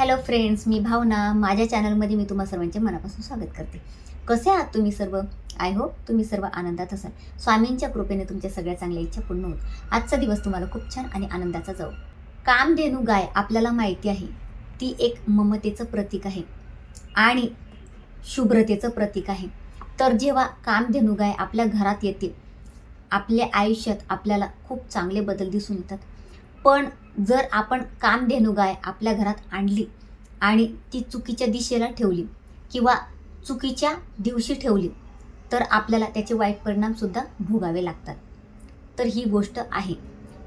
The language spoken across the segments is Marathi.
हॅलो फ्रेंड्स मी भावना. माझ्या चॅनलमध्ये मी तुम्हा सर्वांचे मनापासून स्वागत करते. कसे आहात तुम्ही सर्व? आय होप तुम्ही सर्व आनंदात असाल. स्वामींच्या कृपेने तुमच्या सगळ्या चांगल्या इच्छा पूर्ण होत. आजचा दिवस तुम्हाला खूप छान आणि आनंदाचा जाऊ कामधेनू गाय आपल्याला माहिती आहे ती एक ममतेचं प्रतीक आहे आणि शुभ्रतेचं प्रतीक आहे. तर जेव्हा कामधेनू गाय आपल्या घरात येते आपल्या आयुष्यात आपल्याला खूप चांगले बदल दिसून येतात. पण जर आपण कामधेनू गाय आपल्या घरात आणली आणि ती चुकीच्या दिशेला ठेवली किंवा चुकीच्या दिवशी ठेवली तर आपल्याला त्याचे वाईट परिणामसुद्धा भोगावे लागतात. तर ही गोष्ट आहे.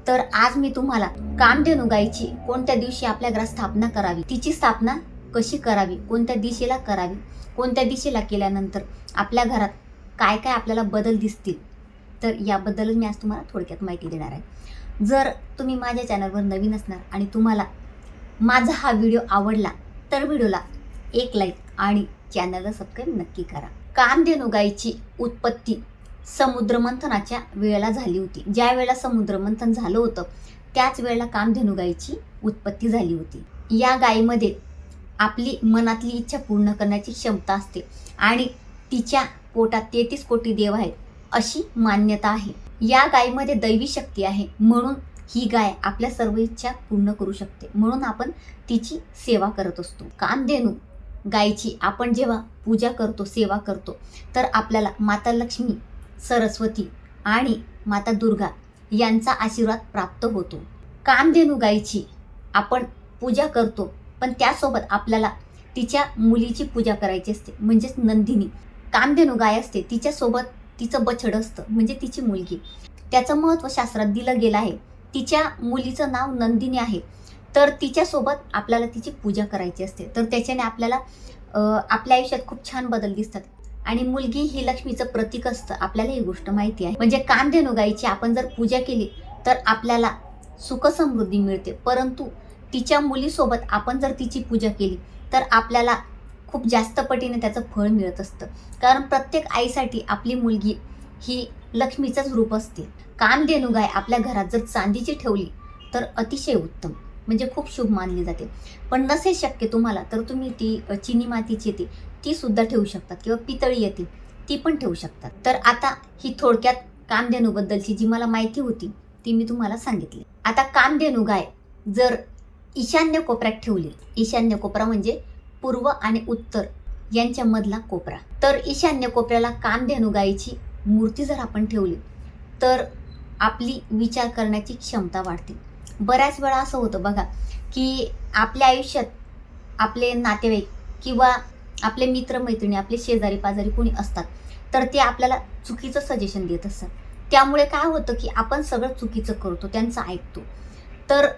तर आज मी तुम्हाला कामधेनू गायीची कोणत्या दिवशी आपल्या घरात स्थापना करावी तिची स्थापना कशी करावी कोणत्या दिशेला करावी कोणत्या दिशेला केल्यानंतर आपल्या घरात काय काय आपल्याला बदल दिसतील तर याबद्दलच मी आज तुम्हाला थोडक्यात माहिती देणार आहे. जर तुम्ही माझ्या चॅनलवर नवीन असणार आणि तुम्हाला माझा हा व्हिडिओ आवडला तर व्हिडिओला एक लाईक आणि चॅनलला सबस्क्राईब नक्की करा. कामधेनुगाईची उत्पत्ती समुद्रमंथनाच्या वेळेला झाली होती. ज्या वेळेला समुद्रमंथन झालं होतं त्याच वेळेला कामधेनुगाईची उत्पत्ती झाली होती. या गायीमध्ये आपली मनातली इच्छा पूर्ण करण्याची क्षमता असते आणि तिच्या पोटात तेहतीस कोटी देव आहेत अशी मान्यता आहे. या गायीमध्ये दैवी शक्ती आहे. म्हणून ही गाय आपल्या सर्व इच्छा पूर्ण करू शकते. म्हणून आपण तिची सेवा करत असतो. कामधेनू गायीची आपण जेव्हा पूजा करतो सेवा करतो तर आपल्याला माता लक्ष्मी सरस्वती आणि माता दुर्गा यांचा आशीर्वाद प्राप्त होतो. कामधेनू गायीची आपण पूजा करतो पण त्यासोबत आपल्याला तिच्या मुलीची पूजा करायची असते. म्हणजेच नंदिनी. कामधेनू गाय असते तिच्यासोबत तिचं बछड असतं म्हणजे तिची मुलगी. त्याचं महत्त्व शास्त्रात दिलं गेलं आहे. तिच्या मुलीचं नाव नंदिनी आहे. तर तिच्यासोबत आपल्याला तिची पूजा करायची असते. तर त्याच्याने आपल्याला आपल्या आयुष्यात खूप छान बदल दिसतात. आणि मुलगी ही लक्ष्मीचं प्रतीक असतं. आपल्याला ही गोष्ट माहिती आहे. म्हणजे कामधेनू आपण जर पूजा केली तर आपल्याला सुखसमृद्धी मिळते. परंतु तिच्या मुलीसोबत आपण जर तिची पूजा केली तर आपल्याला खूप जास्त पटीने त्याचं फळ मिळत असतं. कारण प्रत्येक आईसाठी आपली मुलगी ही लक्ष्मीचंच रूप असते. कामधेनू गाय आपल्या घरात जर चांदीची ठेवली तर अतिशय उत्तम. म्हणजे खूप शुभ मानली जाते. पण नसेल शक्य तुम्हाला तर तुम्ही ती चिनी मातीची येते ती सुद्धा ठेवू शकतात. किंवा पितळी येते ती पण ठेवू शकतात. तर आता ही थोडक्यात कामधेनूबद्दलची जी मला माहिती होती ती मी तुम्हाला सांगितली. आता कामधेनू गाय जर ईशान्य कोपऱ्यात ठेवली ईशान्य कोपरा म्हणजे पूर्व आणि उत्तर यांच्यामधला कोपरा. तर ईशान्य कोपऱ्याला कामधेनू गायीची मूर्ती जर आपण ठेवली तर आपली विचार करण्याची क्षमता वाढते. बऱ्याच वेळा असं होतं बघा की आपल्या आयुष्यात आपले नातेवाईक किंवा आपले मित्रमैत्रिणी आपले शेजारी पाजारी कोणी असतात तर ते आपल्याला चुकीचं सजेशन देत असतात. त्यामुळे काय होतं की आपण सगळं चुकीचं करतो त्यांचं ऐकतो. तर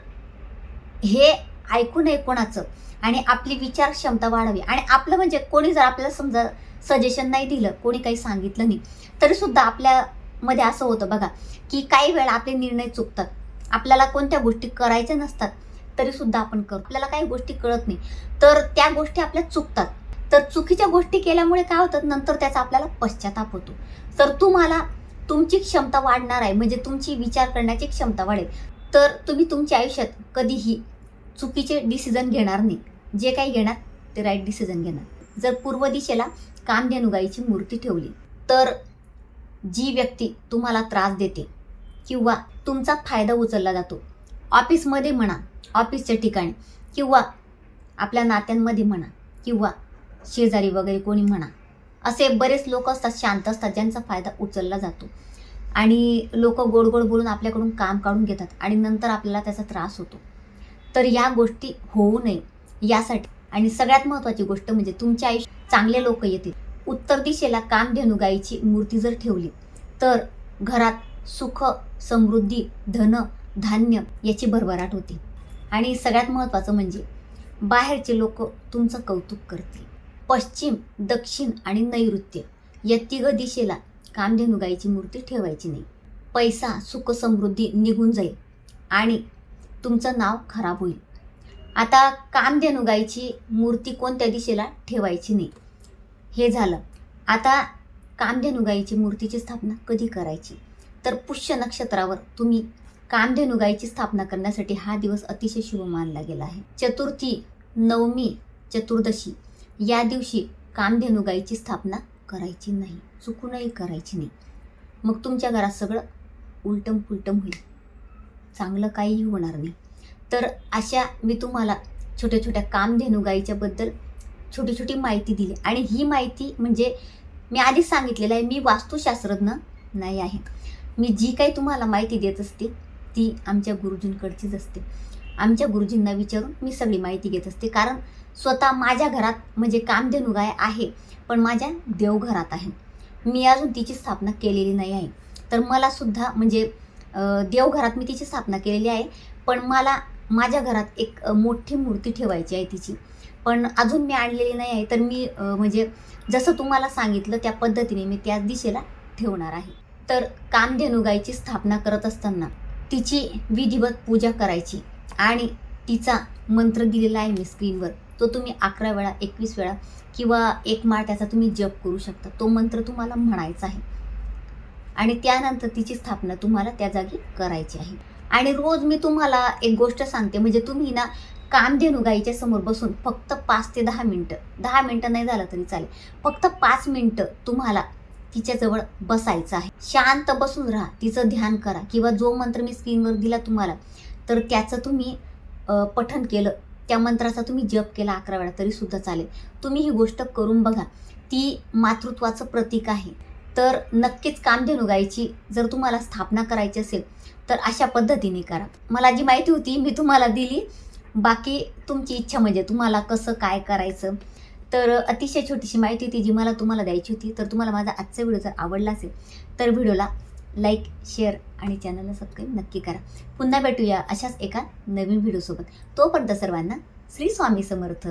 हे ऐकू नये कोणाचं. आणि आपली विचार क्षमता वाढावी. आणि आपलं म्हणजे कोणी जर आपल्याला समजा सजेशन नाही दिलं कोणी काही सांगितलं नाही तरी सुद्धा आपल्यामध्ये असं होतं बघा की काही वेळा आपले निर्णय चुकतात. आपल्याला कोणत्या गोष्टी करायच्या नसतात तरी सुद्धा आपण करू. आपल्याला काही गोष्टी कळत नाही. तर त्या गोष्टी आपल्या चुकतात. तर चुकीच्या गोष्टी केल्यामुळे काय होतात नंतर त्याचा आपल्याला पश्चाताप होतो. तर तुम्हाला तुमची क्षमता वाढणार आहे. म्हणजे तुमची विचार करण्याची क्षमता वाढेल. तर तुम्ही तुमच्या आयुष्यात कधीही चुकीचे डिसिजन घेणार नाही. जे काही घेणार ते राईट डिसिजन घेणार. जर पूर्व दिशेला कामधेनुगाईची मूर्ती ठेवली तर जी व्यक्ती तुम्हाला त्रास देते किंवा तुमचा फायदा उचलला जातो ऑफिसमध्ये म्हणा ऑफिसच्या ठिकाणी किंवा आपल्या नात्यांमध्ये म्हणा किंवा शेजारी वगैरे कोणी म्हणा असे बरेच लोक असतात शांत असतात ज्यांचा फायदा उचलला जातो. आणि लोक गोड गोड बोलून आपल्याकडून काम काढून घेतात आणि नंतर आपल्याला त्याचा त्रास होतो. तर या गोष्टी होऊ नये यासाठी. आणि सगळ्यात महत्त्वाची गोष्ट म्हणजे तुमच्या आयुष्यात चांगले लोक येतील. उत्तर दिशेला कामधेनुगाईची मूर्ती जर ठेवली तर घरात सुख समृद्धी धन धान्य याची भरभराट होते. आणि सगळ्यात महत्त्वाचं म्हणजे बाहेरचे लोक तुमचं कौतुक करतील. पश्चिम दक्षिण आणि नैऋत्य या तिघ दिशेला कामधेनुगाईची मूर्ती ठेवायची नाही. पैसा सुख समृद्धी निघून जाईल. आणि तुमचं नाव खराब होईल. आता कामधेनुगाईची मूर्ती कोणत्या दिशेला ठेवायची नाही. हे झालं. आता कामधेनुगाईची मूर्तीची स्थापना कधी करायची? तर पुष्य नक्षत्रावर तुम्ही कामधेनुगाईची स्थापना करण्यासाठी हा दिवस अतिशय शुभ मानला गेला आहे. चतुर्थी नवमी चतुर्दशी या दिवशी कामधेनुगाईची स्थापना करायची नाही. चुकूनही करायची नाही. मग तुमच्या घरात सगळं उलटम पुलटम होईल. चांगलं काहीही होणार नाही. तर अशा मी तुम्हाला छोट्या छोट्या कामधेनू गाईच्याबद्दल छोटी छोटी माहिती दिली. आणि ही माहिती म्हणजे मी आधीच सांगितलेलं आहे मी वास्तुशास्त्रज्ञ नाही आहे. मी जी काही तुम्हाला माहिती देत असते ती आमच्या गुरुजींकडचीच असते. आमच्या गुरुजींना विचारून मी सगळी माहिती घेत असते. कारण स्वतः माझ्या घरात म्हणजे कामधेनू गाय आहे पण माझ्या देवघरात आहे. मी अजून तिची स्थापना केलेली नाही आहे. तर मला सुद्धा म्हणजे देवघरात मी तिची स्थापना केलेली आहे. पण मला माझ्या घरात एक मोठी मूर्ती ठेवायची आहे तिची. पण अजून मी आणलेली नाही आहे. तर मी म्हणजे जसं तुम्हाला सांगितलं त्या पद्धतीने मी त्याच दिशेला ठेवणार आहे. तर कामधेनुगाईची स्थापना करत असताना तिची विधिवत पूजा करायची आणि तिचा मंत्र दिलेला आहे मी स्क्रीनवर. तो तुम्ही अकरा वेळा एकवीस वेळा किंवा एक माळ त्याचा तुम्ही जप करू शकता. तो मंत्र तुम्हाला म्हणायचा आहे. आणि त्यानंतर तिची स्थापना तुम्हाला त्या जागी करायची आहे. आणि रोज मी तुम्हाला एक गोष्ट सांगते म्हणजे तुम्ही ना कामधेनू गाईच्या समोर बसून फक्त पाच ते दहा मिनटं दहा मिनटं नाही झालं तरी चालेल फक्त पाच मिनटं तुम्हाला तिच्याजवळ बसायचं आहे. शांत बसून राहा तिचं ध्यान करा किंवा जो मंत्र मी स्क्रीनवर दिला तुम्हाला तर त्याचं तुम्ही पठन केलं त्या मंत्राचा तुम्ही जप केला अकरा वेळा तरी सुद्धा चालेल. तुम्ही ही गोष्ट करून बघा ती मातृत्वाचं प्रतीक आहे. तर नक्कीच कामधेनू गायची जर तुम्हाला स्थापना करायची असेल तर अशा पद्धतीने करा. मला जी माहिती होती मी तुम्हाला दिली. बाकी तुमची इच्छा म्हणजे तुम्हाला कसं काय करायचं? तर अतिशय छोटीशी माहिती होती जी मला तुम्हाला द्यायची होती. तर तुम्हाला माझा आजचा व्हिडिओ जर आवडला असेल तर व्हिडिओला लाईक शेअर आणि चॅनलला सबस्क्राईब नक्की करा. पुन्हा भेटूया अशाच एका नवीन व्हिडिओसोबत. तोपर्यंत सर्वांना श्री स्वामी समर्थ.